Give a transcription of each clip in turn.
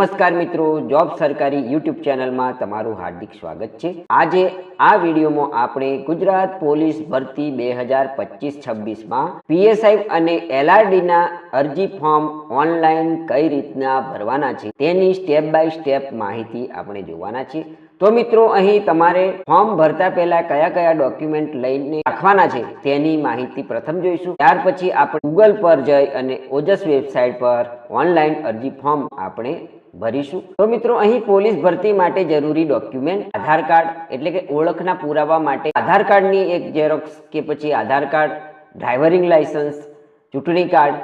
નમસ્કાર મિત્રો, જોબ સરકારી યુટ્યુબ ચેનલમાં તમારું હાર્દિક સ્વાગત છે. આજે આ વિડીયોમાં આપણે ગુજરાત પોલીસ ભરતી બે હજાર પચીસ છવ્વીસમાં પીએસઆઈ અને એલઆરડીના અરજી ફોર્મ ઓનલાઈન કઈ રીતના ભરવાના છે તેની સ્ટેપ બાય સ્ટેપ માહિતી આપણે જોવાના છે તો મિત્રો, અહીં તમારે ફોર્મ ભરતા પહેલા કયા કયા ડોક્યુમેન્ટ લઈને રાખવાના છે તેની માહિતી પ્રથમ જોઈશું. ત્યાર પછી આપણે ગૂગલ પર જઈ અને ઓજસ વેબસાઇટ પર ઓનલાઈન અરજી ફોર્મ આપણે ભરીશું. તો મિત્રો, અહીં પોલીસ ભરતી માટે જરૂરી ડોક્યુમેન્ટ, આધાર કાર્ડ, એટલે કે ઓળખના પુરાવા માટે આધાર કાર્ડની એક ઝેરોક્સ કે પછી આધાર કાર્ડ, ડ્રાઇવરિંગ લાયસન્સ ચૂંટણી કાર્ડ,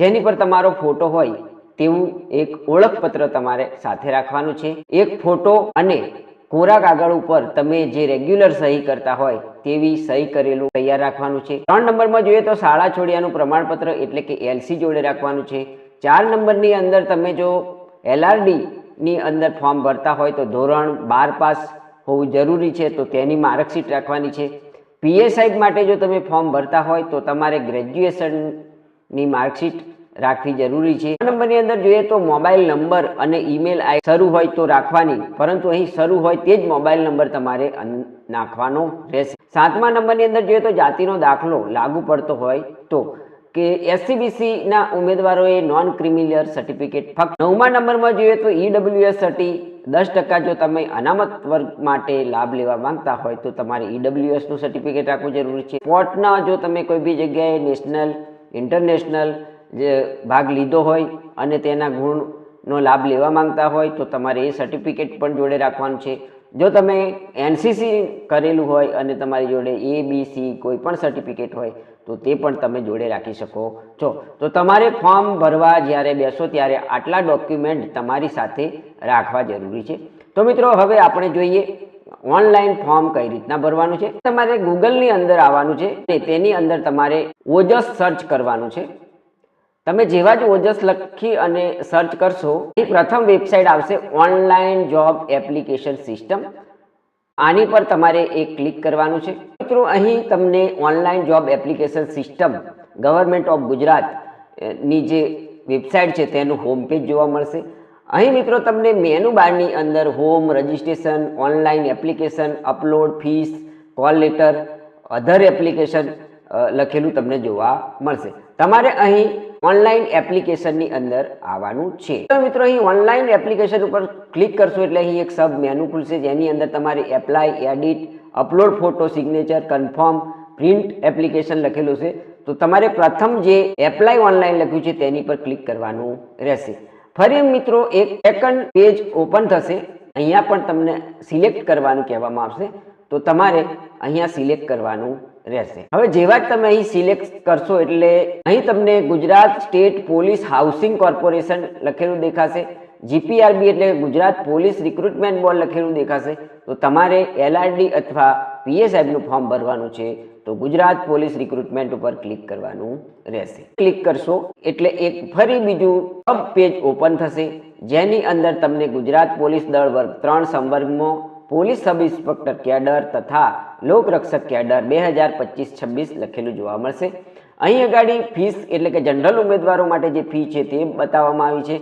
જેની પર તમારો ફોટો હોય તેવું એક ઓળખપત્ર તમારે સાથે રાખવાનું છે. એક ફોટો અને કોરા કાગળ ઉપર તમે જે રેગ્યુલર સહી કરતા હોય તેવી સહી કરેલું તૈયાર રાખવાનું છે. ત્રણ નંબરમાં જોઈએ તો શાળા છોડ્યાનું પ્રમાણપત્ર એટલે કે એલસી જોડે રાખવાનું છે. ચાર નંબરની અંદર તમે જો એલઆરડીની અંદર ફોર્મ ભરતા હોય તો ધોરણ બાર પાસ હોવું જરૂરી છે તો તેની માર્કશીટ રાખવાની છે. પીએસઆઈ માટે જો તમે ફોર્મ ભરતા હોય તો તમારે ગ્રેજ્યુએશનની માર્કશીટ રાખવી જરૂરી છે. નંબરની અંદર જોઈએ તો મોબાઈલ નંબર અને ઈમેલ આઈ શરૂ હોય તો રાખવાની, પરંતુ અહીં શરૂ હોય તે જ મોબાઈલ નંબર તમારે નાખવાનો રહેશે. સાતમા નંબરની અંદર જોઈએ તો જાતિનો દાખલો લાગુ પડતો હોય તો કે એસસીબીસીના ઉમેદવારોએ નોન ક્રિમિલિયર સર્ટિફિકેટ ફક્ત નવમા નંબરમાં જોઈએ તો ઈડબ્લ્યુએસ સર્ટી દસ ટકા જો તમે અનામત વર્ગ માટે લાભ લેવા માંગતા હોય તો તમારે ઈડબ્લ્યુએસનું સર્ટિફિકેટ રાખવું જરૂરી છે. પોર્ટના જો તમે કોઈ બી જગ્યાએ નેશનલ ઇન્ટરનેશનલ જે ભાગ લીધો હોય અને તેના ગુણનો લાભ લેવા માંગતા હોય તો તમારે એ સર્ટિફિકેટ પણ જોડે રાખવાનું છે. જો તમે એનસીસી કરેલું હોય અને તમારી જોડે એ બી સી કોઈ પણ સર્ટિફિકેટ હોય તો તે પણ તમે જોડે રાખી શકો છો. તો તમારે ફોર્મ ભરવા જ્યારે બેસો ત્યારે આટલા ડોક્યુમેન્ટ તમારી સાથે રાખવા જરૂરી છે. તો મિત્રો, હવે આપણે જોઈએ ઓનલાઈન ફોર્મ કઈ રીતના ભરવાનું છે. તમારે ગૂગલની અંદર આવવાનું છે તેની અંદર તમારે ઓજસ સર્ચ કરવાનું છે. તમે જેવા જ ઓજસ લખી અને સર્ચ કરશો એ પ્રથમ વેબસાઇટ આવશે ઓનલાઈન જોબ એપ્લિકેશન સિસ્ટમ આની પર તમારે એક ક્લિક કરવાનું છે. મિત્રો, અહીં તમને online job application system government of ગુજરાતની જે વેબસાઇટ છે તેનું હોમ પેજ જોવા મળશે. અહીં મિત્રો, તમને મેનુ બારની અંદર home registration online application upload fees call letter other application લખેલું તમને જોવા મળશે. તમારે અહીં ઓનલાઈન એપ્લિકેશનની અંદર આવવાનું છે. તો મિત્રો, અહીં ઓનલાઈન એપ્લિકેશન ઉપર ક્લિક કરશો એટલે અહીં એક સબ મેનુ ખુલશે, જેની અંદર તમારે apply edit upload photo signature confirm print application લખેલું છે. તો તમારે પ્રથમ જે એપ્લાય ઓનલાઈન લખ્યું છે તેની પર ક્લિક કરવાનું રહેશે. ફરી મિત્રો, એક સેકન્ડ પેજ ઓપન થશે. અહીંયા પણ તમને સિલેક્ટ કરવાનું કહેવામાં આવશે. તો તમારે અહીંયા સિલેક્ટ કરવાનું રહેશે. હવે જેવા જ તમે અહીં સિલેક્ટ કરશો એટલે અહીં તમને Gujarat state police housing corporation લખેલું દેખાશે. જીપીઆરબી એટલે ગુજરાત પોલીસ રિક્રુટમેન્ટ બોર્ડ લખેલું દેખાશે. તો તમારે એલઆરડી અથવા પીએસઆઈનું ફોર્મ ભરવાનું છે તો ગુજરાત પોલીસ રિક્રુટમેન્ટ ઉપર ક્લિક કરવાનું રહેશે. ક્લિક કરશો એટલે એક ફરી બીજું સબ પેજ ઓપન થશે. જેની અંદર તમને ગુજરાત પોલીસ દળ વર્ગ ત્રણ સંવર્ગમાં પોલીસ સબ ઇન્સ્પેક્ટર કેડર તથા લોકરક્ષક કેડર બે હજાર પચીસ છવ્વીસ લખેલું જોવા મળશે. અહીં અગાડી ફીસ એટલે કે જનરલ ઉમેદવારો માટે જે ફી છે તે બતાવવામાં આવી છે.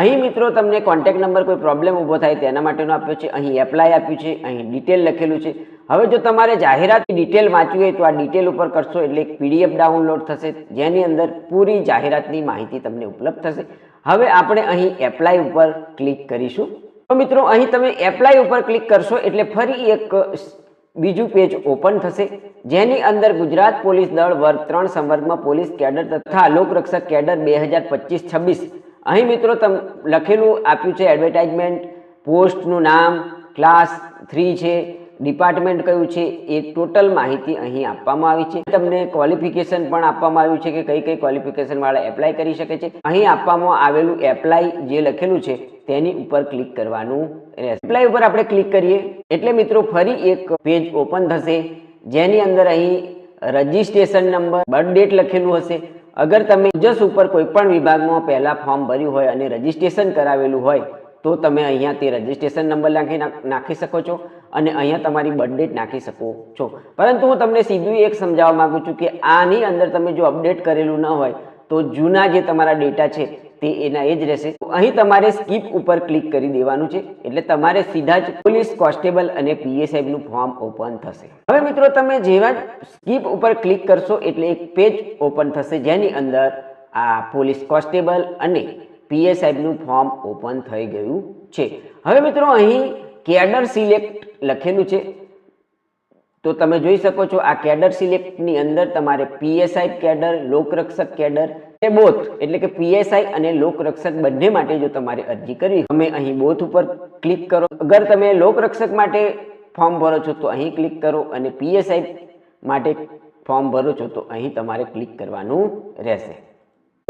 અહીં મિત્રો તમને કોન્ટેક્ટ નંબર કોઈ પ્રોબ્લેમ ઊભો થાય તેના માટેનો આપ્યો છે. અહીં એપ્લાય આપ્યું છે. અહીં ડિટેલ લખેલું છે. હવે જો તમારે જાહેરાત ડિટેલ વાંચવી હોય તો આ ડિટેલ ઉપર કરશો એટલે એક પીડીએફ ડાઉનલોડ થશે. જેની અંદર પૂરી જાહેરાતની માહિતી તમને ઉપલબ્ધ થશે. હવે આપણે અહીં એપ્લાય ઉપર ક્લિક કરીશું. તો મિત્રો, અહીં તમે એપ્લાય ઉપર ક્લિક કરશો એટલે ફરી એક બીજું પેજ ઓપન થશે, જેની અંદર ગુજરાત પોલીસ દળ વર્ગ ત્રણ સંવર્ગમાં પોલીસ કેડર તથા લોકરક્ષક કેડર બે હજાર પચીસ છવ્વીસ. અહીં મિત્રો તમ, લખેલું આપ્યું છે એડવર્ટાઇઝમેન્ટ પોસ્ટનું નામ ક્લાસ થ્રી છે ડિપાર્ટમેન્ટ કયું છે, એ ટોટલ માહિતી અહીં આપવામાં આવી છે. તમને ક્વોલિફિકેશન પણ આપવામાં આવ્યું છે કે કઈ કઈ ક્વોલિફિકેશન વાળા એપ્લાય કરી શકે છે. અહીં આપવામાં આવેલું એપ્લાય જે લખેલું છે, તેની ઉપર ક્લિક કરવાનું રહેશે. એપ્લાય ઉપર આપણે ક્લિક કરીએ. એટલે મિત્રો, ફરી એક પેજ ઓપન થશે, જેની અંદર અહીં રજિસ્ટ્રેશન નંબર, બર્થ ડેટ લખેલું હશે. અગર તમે જસ ઉપર કોઈ પણ વિભાગમાં પહેલા ફોર્મ ભર્યું હોય અને રજિસ્ટ્રેશન કરાવેલું હોય તો તમે અહીંયા તે રજિસ્ટ્રેશન નંબર નાખી નાખી શકો છો અને અહીંયા તમારી બર્થ નાખી શકો છો. પરંતુ હું તમને સીધું એક સમજાવવા માગું છું કે આની અંદર તમે જો અપડેટ કરેલું ન હોય, તો જૂના જે તમારા ડેટા છે, તે એના એ જ રહેશે. અહીં તમારે સ્કીપ ઉપર ક્લિક કરી દેવાનું છે, એટલે તમારે સીધા જ પોલીસ કોન્સ્ટેબલ અને નું ફોર્મ ઓપન થશે. હવે મિત્રો, તમે જેવા સ્કીપ ઉપર ક્લિક કરશો, એટલે એક પેજ ઓપન થશે, જેની અંદર આ પોલીસ કોન્સ્ટેબલ અને પીએસઆઈ નું ફોર્મ ઓપન થઈ ગયું છે. હવે મિત્રો અહીં કેડર સિલેક્ટ લખેલું છે. તો તમે જોઈ શકો છો આ કેડર સિલેક્ટની અંદર તમારે પીએસઆઈ કેડર, લોકરક્ષક કેડર એ બોથ, એટલે કે પીએસઆઈ અને લોકરક્ષક બંને માટે જો તમારે અરજી કરવી તમે અહીં બોથ ઉપર ક્લિક કરો. અગર તમે લોકરક્ષક માટે ફોર્મ ભરો છો તો અહીં ક્લિક કરો અને પીએસઆઈ માટે ફોર્મ ભરો છો તો અહીં તમારે ક્લિક કરવાનું રહેશે.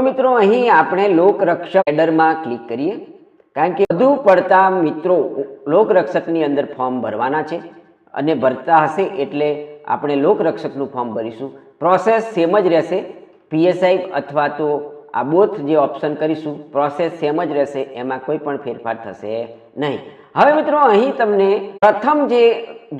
મિત્રો, અહીં આપણે લોકરક્ષક એડરમાં ક્લિક કરીએ. કારણ કે વધુ પડતા મિત્રો લોકરક્ષકની અંદર ફોર્મ ભરવાના છે અને ભરતા હશે એટલે આપણે લોકરક્ષકનું ફોર્મ ભરીશું. પ્રોસેસ સેમ જ રહેશે. પીએસઆઈ અથવા તો આ બોથ જે ઓપ્શન કરીશું, પ્રોસેસ સેમ જ રહેશે. એમાં કોઈ પણ ફેરફાર થશે નહીં. હવે મિત્રો, અહીં તમને પ્રથમ જે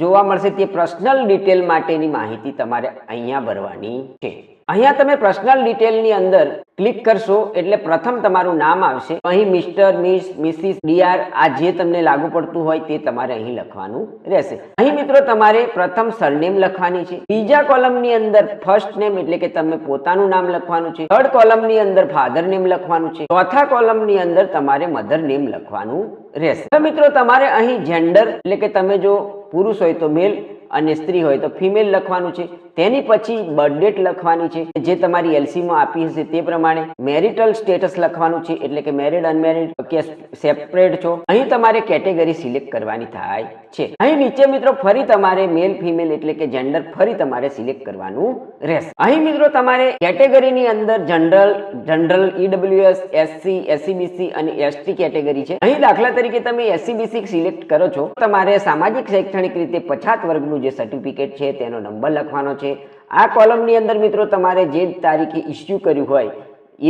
જોવા મળશે તે પર્સનલ ડિટેલ માટેની માહિતી તમારે અહીંયા ભરવાની છે. અહીંયા તમે પર્સનલ ડિટેલની અંદર ક્લિક કરશો એટલે પ્રથમ તમારું નામ આવશે. અહીં મિસ્ટર મિસ મિસિસ ડીઆર આ જે તમને લાગુ પડતું હોય તે તમારે અહીં લખવાનું રહેશે. અહીં મિત્રો તમારે પ્રથમ સરનેમ લખવાની છે. બીજા કોલમની અંદર ફર્સ્ટ નેમ એટલે કે તમે પોતાનું નામ લખવાનું છે. થર્ડ કોલમની અંદર ફાધર નેમ લખવાનું છે. ચોથા કોલમની અંદર તમારે મધર નેમ લખવાનું રહેશે. તો મિત્રો તમારે અહીં જેન્ડર એટલે કે તમે જો પુરુષ હોય તો મેલ અને સ્ત્રી હોય તો ફિમેલ લખવાનું છે. તેની પછી બર્થ ડેટ લખવાની છે. જે તમારી એલસીમાં આપી હશે તે પ્રમાણે મેરિટલ સ્ટેટસ લખવાનું છે. એટલે કે મેરિડ, અનમેરિડ કે સેપરેટ છો. અહીં તમારે કેટેગરી સિલેક્ટ કરવાની થાય છે. અહીં નીચે મિત્રો ફરી તમારે મેલ, ફિમેલ એટલે કે જેન્ડર ફરી તમારે સિલેક્ટ કરવાનું રહેશે. અહીં મિત્રો તમારે કેટેગરીની અંદર general general, EWS, SC, SCBC અને એસટી કેટેગરી છે. અહીં દાખલા તરીકે તમે એસસીબીસી સિલેક્ટ કરો છો. તમારે સામાજિક, શૈક્ષણિક રીતે પછાત વર્ગનું જે સર્ટિફિકેટ છે તેનો નંબર લખવાનો છે. આ કોલમની અંદર મિત્રો તમારે જે તારીખે ઇસ્યુ કર્યું હોય,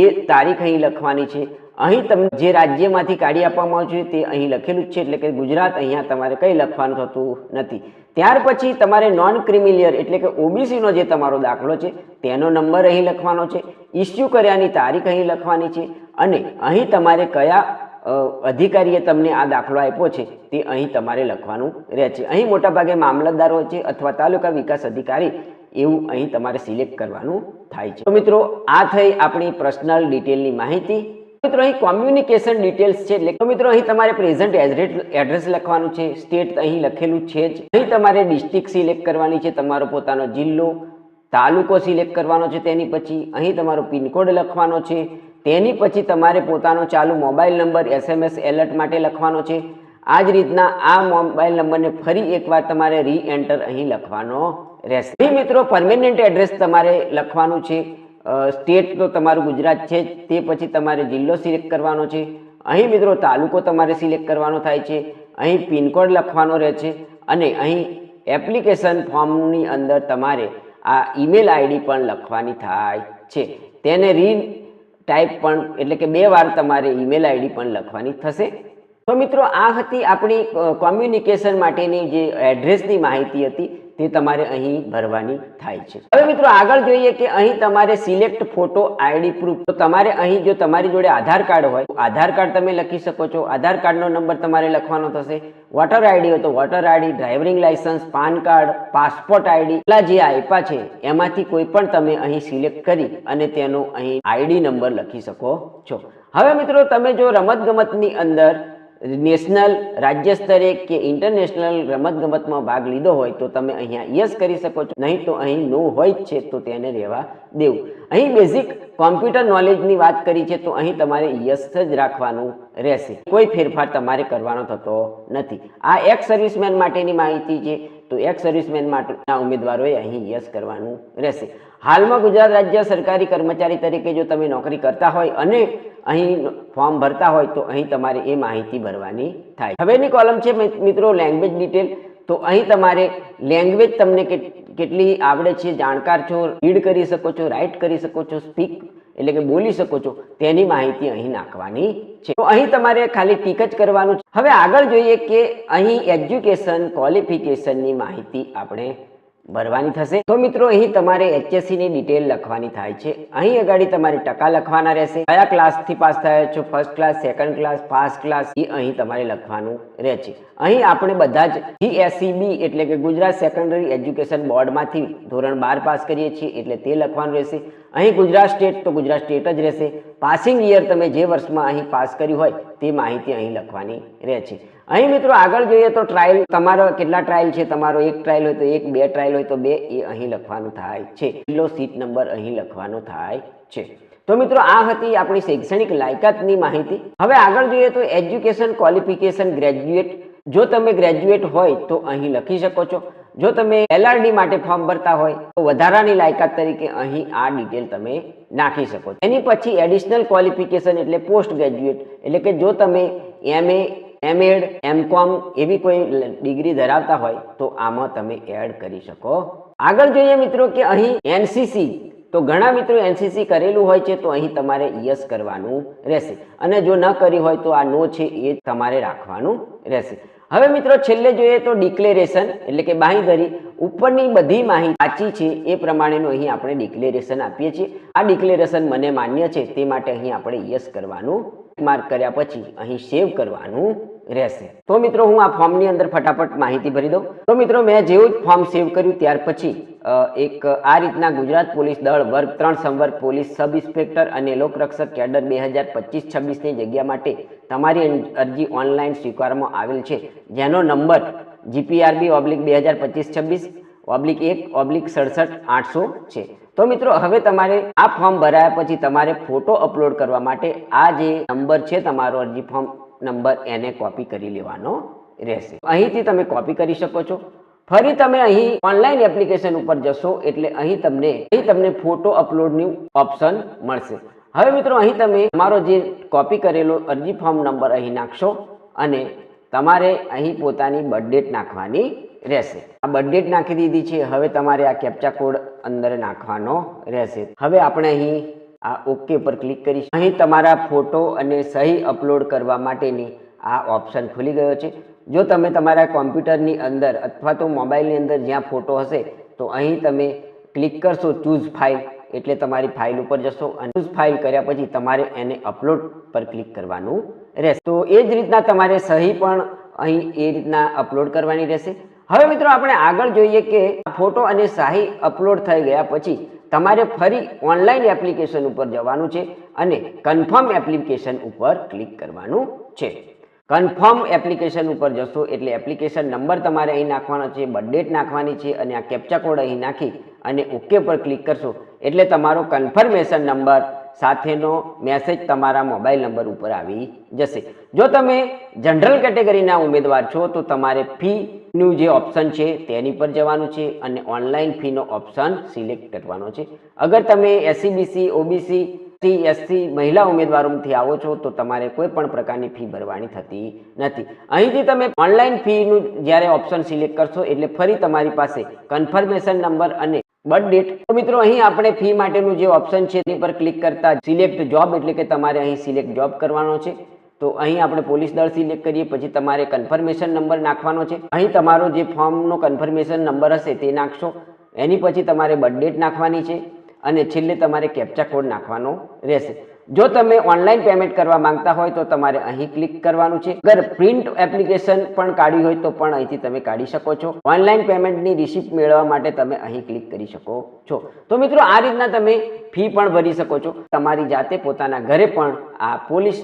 એ તારીખ અહીં લખવાની છે. અહીં તમને જે રાજ્યમાંથી કાઢી આપવામાં આવ્યું છે, તે અહીં લખેલું જ છે. એટલે કે ગુજરાત અહીંયા તમારે કંઈ લખવાનું થતું નથી. ત્યાર પછી તમારે નોન ક્રિમિલિયર એટલે કે ઓબીસીનો જે તમારો દાખલો છે, તેનો નંબર અહીં લખવાનો છે. ઇસ્યુ કર્યાની તારીખ અહીં લખવાની છે. અને અહીં તમારે કયા અધિકારીએ તમને આ દાખલો આપ્યો છે, તે અહીં તમારે લખવાનું રહે છે. અહીં મોટાભાગે મામલતદાર હોય છે અથવા તાલુકા વિકાસ અધિકારી એવું અહીં તમારે સિલેક્ટ કરવાનું થાય છે. તો મિત્રો, આ થઈ આપણી પર્સનલ ડિટેલની માહિતી. મિત્રો, અહીં કોમ્યુનિકેશન ડિટેલ્સ છે એટલે મિત્રો, અહીં તમારે પ્રેઝન્ટ એડ્રેસ લખવાનું છે સ્ટેટ અહીં લખેલું છે જ. અહીં તમારે ડિસ્ટ્રિક્ટ સિલેક્ટ કરવાની છે, તમારો પોતાનો જિલ્લો, તાલુકો સિલેક્ટ કરવાનો છે તેની પછી, અહીં તમારો પિનકોડ લખવાનો છે, તેની પછી તમારે પોતાનો ચાલુ મોબાઈલ નંબર એસએમએસ એલર્ટ માટે લખવાનો છે આ જ રીતના આ મોબાઈલ નંબરને ફરી એકવાર તમારે રી એન્ટર અહીં લખવાનો રહેશે. મિત્રો પરમેનન્ટ એડ્રેસ તમારે લખવાનું છે. સ્ટેટ તો તમારું ગુજરાત છે. તે પછી તમારે જિલ્લો સિલેક્ટ કરવાનો છે. અહીં મિત્રો, તાલુકો તમારે સિલેક્ટ કરવાનો થાય છે. અહીં પિનકોડ લખવાનો રહે છે અને અહીં એપ્લિકેશન ફોર્મની અંદર તમારે આ ઈમેલ આઈડી પણ લખવાની થાય છે. તેને રી ટાઈપ પણ, એટલે કે બે વાર તમારે ઈમેલ આઈડી પણ લખવાની થશે. તો મિત્રો, આ હતી આપણી કોમ્યુનિકેશન માટેની જે એડ્રેસની માહિતી હતી, તે તમારે અહીં ભરવાની થાય છે. હવે મિત્રો, આગળ જોઈએ કે અહીં તમારે સિલેક્ટ ફોટો આઈડી પ્રૂફ તો તમારે અહીં જો તમારી જોડે આધાર કાર્ડ હોય આધાર કાર્ડ તમે લખી શકો છો. આધાર કાર્ડનો નંબર તમારે લખવાનો થશે. વોટર આઈડી હોય તો voter ID driving licence PAN card passport ID એટલા જે આપ્યા છે, એમાંથી કોઈ પણ તમે અહીં સિલેક્ટ કરી અને તેનો અહીં આઈડી નંબર લખી શકો છો. હવે મિત્રો, તમે જો રમતગમતની અંદર નેશનલ, રાજ્ય સ્તરે કે ઇન્ટરનેશનલ રમતગમતમાં ભાગ લીધો હોય તો તમે અહીંયા યસ કરી શકો છો. નહીં તો અહીં નો હોય જ છે તો તેને રહેવા દેવું. અહીં બેઝિક કોમ્પ્યુટર નોલેજની વાત કરી છે તો અહીં તમારે યસ જ રાખવાનું રહેશે. કોઈ ફેરફાર તમારે કરવાનો થતો નથી. આ એક્સ સર્વિસમેન માટેની માહિતી છે તો એક્સ સર્વિસમેન માટેના ઉમેદવારોએ અહીં યસ કરવાનું રહેશે. હાલમાં ગુજરાત રાજ્ય સરકારી કર્મચારી તરીકે જો તમે નોકરી કરતા હોય અને અહીં ફોર્મ ભરતા હોય તો અહીં તમારે એ માહિતી ભરવાની થાય. હવેની કોલમ છે મિત્રો લેંગ્વેજ ડિટેલ તો અહીં તમારે લેંગ્વેજ તમને કેટ- કેટલી આવડે છે, જાણકાર છો રીડ કરી શકો છો રાઇટ કરી શકો છો સ્પીક એટલે કે બોલી શકો છો, તેની માહિતી અહીં નાખવાની છે. તો અહીં તમારે ખાલી ટીક જ કરવાનું છે. હવે આગળ જોઈએ કે અહીં એજ્યુકેશન ક્વોલિફિકેશનની માહિતી આપણે ભરવાની થશે? તો મિત્રો, અહીં તમારે એચએસસીની ડિટેલ લખવાની થાય છે. અહીં અગાડી તમારે ટકા લખવાના રહેશે. કયા ક્લાસથી પાસ થયા છો? First class second class fast class એ અહીં તમારે લખવાનું રહે છે અહીં આપણે બધા જ જીએસસીબી એટલે કે ગુજરાત સેકન્ડરી એજ્યુકેશન બોર્ડમાંથી ધોરણ બાર પાસ કરીએ છીએ એટલે તે લખવાનું રહેશે. અહીં ગુજરાત સ્ટેટ તો ગુજરાત સ્ટેટ જ રહેશે. પાસિંગ યર તમે જે વર્ષમાં અહીં પાસ કર્યું હોય તે માહિતી અહીં લખવાની રહે છે અહીં મિત્રો આગળ જોઈએ તો ટ્રાયલ તમારો કેટલા ટ્રાયલ છે? તમારો એક ટ્રાયલ હોય તો એક, બે ટ્રાયલ હોય તો બે, એ અહીં લખવાનું થાય છે. છેલ્લો સીટ નંબર અહીં લખવાનો થાય છે. તો મિત્રો આ હતી આપણી શૈક્ષણિક લાયકાતની માહિતી. હવે આગળ જોઈએ તો એજ્યુકેશન ક્વોલિફિકેશન ગ્રેજ્યુએટ જો તમે ગ્રેજ્યુએટ હોય તો અહીં લખી શકો છો. જો તમે એલઆરડી માટે ફોર્મ ભરતા હોય તો વધારાની લાયકાત તરીકે અહીં આ ડિટેલ તમે નાખી શકો એની પછી એડિશનલ ક્વોલિફિકેશન એટલે પોસ્ટ ગ્રેજ્યુએટ એટલે કે જો તમે એમએ એમએડ એમકોમ એવી કોઈ ડિગ્રી ધરાવતા હોય તો આમાં તમે એડ કરી શકો. આગળ જોઈએ મિત્રો કે અહીં એનસીસી તો ઘણા મિત્રો એનસીસી કરેલું હોય છે તો અહીં તમારે યસ કરવાનું રહેશે. અને જો ન કરી હોય તો આ નો છે એ તમારે રાખવાનું રહેશે. હવે મિત્રો છેલ્લે જોઈએ તો ડિક્લેરેશન, એટલે કે બાંયધરી. ઉપરની બધી માહિતી સાચી છે એ પ્રમાણેનું અહીં આપણે ડિક્લેરેશન આપીએ છીએ. આ ડિક્લેરેશન મને માન્ય છે તે માટે અહીં આપણે યસ કરવાનું માર્ક કર્યા પછી અહીં સેવ કરવાનું રહેશે. તો મિત્રો, હું આ ફોર્મની અંદર ફટાફટ માહિતી ભરી દઉં. તો મિત્રો, મેં જેવું જ ફોર્મ સેવ કર્યું ત્યાર પછી એક આ રીતના ગુજરાત પોલીસ દળ વર્ગ ત્રણ સંવર્ગ પોલીસ સબ ઇન્સ્પેક્ટર અને લોકરક્ષક કેડર બે હજાર પચીસ છવ્વીસની જગ્યા માટે તમારી અરજી ઓનલાઈન સ્વીકારવામાં આવેલ છે. જેનો નંબર જીપીઆરબી ઓબ્લિક બે હજાર પચીસ છવ્વીસ, ઓબ્લિક એક, ઓબ્લિક સડસઠ, આઠસો છે. તો મિત્રો, હવે તમારે આ ફોર્મ ભરાયા પછી તમારે ફોટો અપલોડ કરવા માટે આ જે નંબર છે, તમારો અરજી ફોર્મ નંબર એને કોપી કરી લેવાનો રહેશે. અહીંથી તમે કોપી કરી શકો છો. ફરી તમે અહીં ઓનલાઈન એપ્લિકેશન ઉપર જશો એટલે અહીં તમને અહીં તમને ફોટો અપલોડનું ઓપ્શન મળશે. હવે મિત્રો, અહીં તમે તમારો જે કોપી કરેલો અરજી ફોર્મ નંબર અહીં નાખશો અને તમારે અહીં પોતાની બર્થ ડેટ નાખવાની રહેશે. આ બર્થ નાખી દીધી છે. હવે તમારે આ કેપ્ચા કોડ અંદર નાખવાનો રહેશે. હવે આપણે અહીં આ ઓકે પર ક્લિક કરીશું. અહીં તમારા ફોટો અને સહી અપલોડ કરવા માટેની આ ઓપ્શન ખુલી ગયો છે. જો તમે તમારા કોમ્પ્યુટરની અંદર અથવા તો મોબાઈલની અંદર જ્યાં ફોટો હશે, તો અહીં તમે ક્લિક કરશો ચૂઝ ફાઇલ એટલે તમારી ફાઇલ ઉપર જશો અને ચૂઝ ફાઇલ કર્યા પછી તમારે એને અપલોડ પર ક્લિક કરવાનું રહેશે. તો એ જ રીતના તમારે સહી પણ અહીં એ રીતના અપલોડ કરવાની રહેશે. હવે મિત્રો આપણે આગળ જોઈએ કે ફોટો અને શાહી અપલોડ થઈ ગયા પછી તમારે ફરી ઓનલાઈન એપ્લિકેશન ઉપર જવાનું છે અને કન્ફર્મ એપ્લિકેશન ઉપર ક્લિક કરવાનું છે. કન્ફર્મ એપ્લિકેશન ઉપર જશો એટલે એપ્લિકેશન નંબર તમારે અહીં નાખવાનો છે બર્થડેટ નાખવાની છે અને આ કેપ્ચા કોડ અહીં નાખી અને ઓકે પર ક્લિક કરશો એટલે તમારો કન્ફર્મેશન નંબર સાથેનો મેસેજ તમારા મોબાઈલ નંબર ઉપર આવી જશે. જો તમે જનરલ કેટેગરીના ઉમેદવાર છો તો તમારે ફીનું જે ઓપ્શન છે, તેની પર જવાનું છે અને ઓનલાઈન ફીનો ઓપ્શન સિલેક્ટ કરવાનો છે. અગર તમે એસસીબીસી ઓબીસી એસસી એસસી મહિલા ઉમેદવારોમાંથી આવો છો, તો તમારે કોઈ પણ પ્રકારની ફી ભરવાની થતી નથી. અહીંથી તમે ઓનલાઈન ફીનું જ્યારે ઓપ્શન સિલેક્ટ કરશો, એટલે ફરી તમારી પાસે કન્ફર્મેશન નંબર અને બર્થ ડેટ તો મિત્રો, અહીં આપણે ફી માટેનું જે ઓપ્શન છે તે પર ક્લિક કરતા સિલેક્ટ જોબ એટલે કે તમારે અહીં સિલેક્ટ જોબ કરવાનો છે. તો અહીં આપણે પોલીસ દળ સિલેક્ટ કરીએ, પછી તમારે કન્ફર્મેશન નંબર નાખવાનો છે. અહીં તમારો જે ફોર્મનો કન્ફર્મેશન નંબર હશે તે નાખશો. એની પછી તમારે બર્થડેટ નાખવાની છે અને છેલ્લે તમારે કેપ્ચા કોડ નાખવાનો રહેશે. જો તમે ઓનલાઈન પેમેન્ટ કરવા માંગતા હોય તો તમારે અહીં ક્લિક કરવાનું છે. અગર પ્રિન્ટ એપ્લિકેશન પણ કાઢવી હોય તો પણ અહીંથી તમે કાઢી શકો છો. ઓનલાઈન પેમેન્ટની રિસિપ્ટ મેળવવા માટે તમે અહીં ક્લિક કરી શકો છો. તો મિત્રો, આ રીતના તમે ફી પણ ભરી શકો છો. તમારી જાતે પોતાના ઘરે પણ આ પોલીસ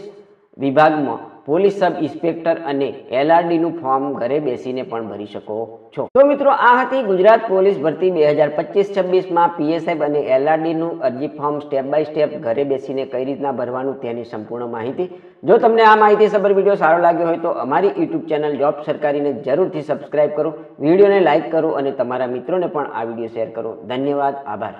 વિભાગમાં પોલીસ સબ ઇન્સ્પેક્ટર અને એલઆરડીનું ફોર્મ ઘરે બેસીને પણ ભરી શકો છો. તો મિત્રો આ હતી ગુજરાત પોલીસ ભરતી બે હજાર પચીસ છવ્વીસમાં પીએસએફ અને એલઆરડીનું અરજી ફોર્મ સ્ટેપ બાય સ્ટેપ ઘરે બેસીને કઈ રીતના ભરવાનું તેની સંપૂર્ણ માહિતી. જો તમને આ માહિતી સબર વીડિયો સારો લાગ્યો હોય તો અમારી યુટ્યુબ ચેનલ જોબ સરકારીને જરૂરથી સબસ્ક્રાઇબ કરો, વિડીયોને લાઇક કરો અને તમારા મિત્રોને પણ આ વીડિયો શેર કરો. ધન્યવાદ, આભાર.